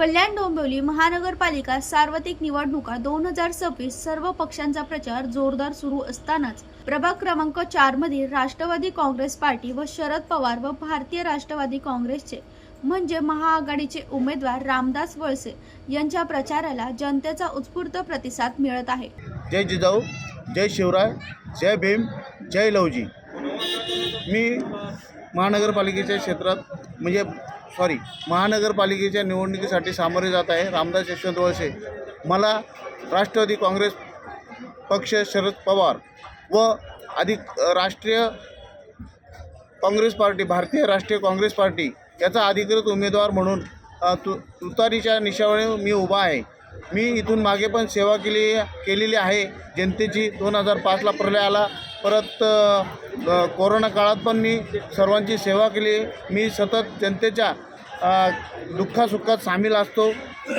कल्याण डोंबिवली महानगरपालिका सार्वत्रिक निवडणुका दोन हजार सव्वीस सर्व पक्षांचा प्रचार जोरदार सुरू असतानाच प्रभाग क्रमांक चार मधील राष्ट्रवादी काँग्रेस पार्टी व शरद पवार व भारतीय राष्ट्रवादी काँग्रेसचे म्हणजे महाआघाडीचे उमेदवार रामदास वळसे यांच्या प्रचाराला जनतेचा उत्स्फूर्त प्रतिसाद मिळत आहे. जय जिजाऊ जय शिवराय जय भीम जय लवजी मी महानगरपालिकेच्या क्षेत्रात म्हणजे सॉरी महानगरपालिकेच्या निवडणुकीसाठी सामोरे जात आहे रामदास यशवंत वळसे. मला राष्ट्रवादी काँग्रेस पक्ष शरद पवार व अधिक राष्ट्रीय काँग्रेस पार्टी भारतीय राष्ट्रीय काँग्रेस पार्टी याचा अधिकृत उमेदवार म्हणून तु तुतारीच्या निशावर मी उभा आहे. मी इथून मागे पण सेवा केली केलेली आहे. जनतेची दोन हजार पाचला प्रलय आला. परत कोरोना काळात पण मी सर्वांची सेवा केली. मी सतत जनतेच्या दुःखासुखात सामील असतो.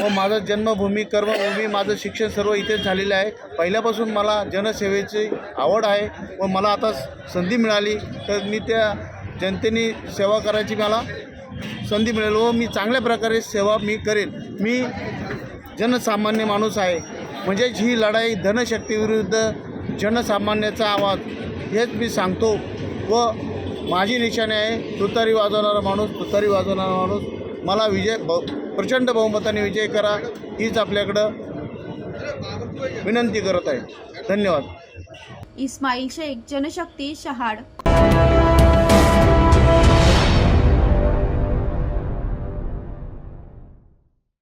व माझं जन्मभूमी कर्मभूमी माझं शिक्षण सर्व इथेच झालेलं आहे. पहिल्यापासून मला जनसेवेची आवड आहे व मला आता संधी मिळाली. तर मी त्या जनतेने सेवा करायची मला संधी मिळेल व मी चांगल्या प्रकारे सेवा मी करेन. मी जनसामान्य माणूस आहे. म्हणजेच ही लढाई धनशक्तीविरुद्ध जनसामान्याचा आवाज हेच मी सांगतो. व माझी निशाणी आहे तुतारी वाजवणारा माणूस तुतारी वाजवणारा माणूस. मला विजय ब प्रचंड बहुमताने विजय करा हीच आपल्याकडं विनंती करत आहे. धन्यवाद. इस्माईल शेख जनशक्ती शहाड.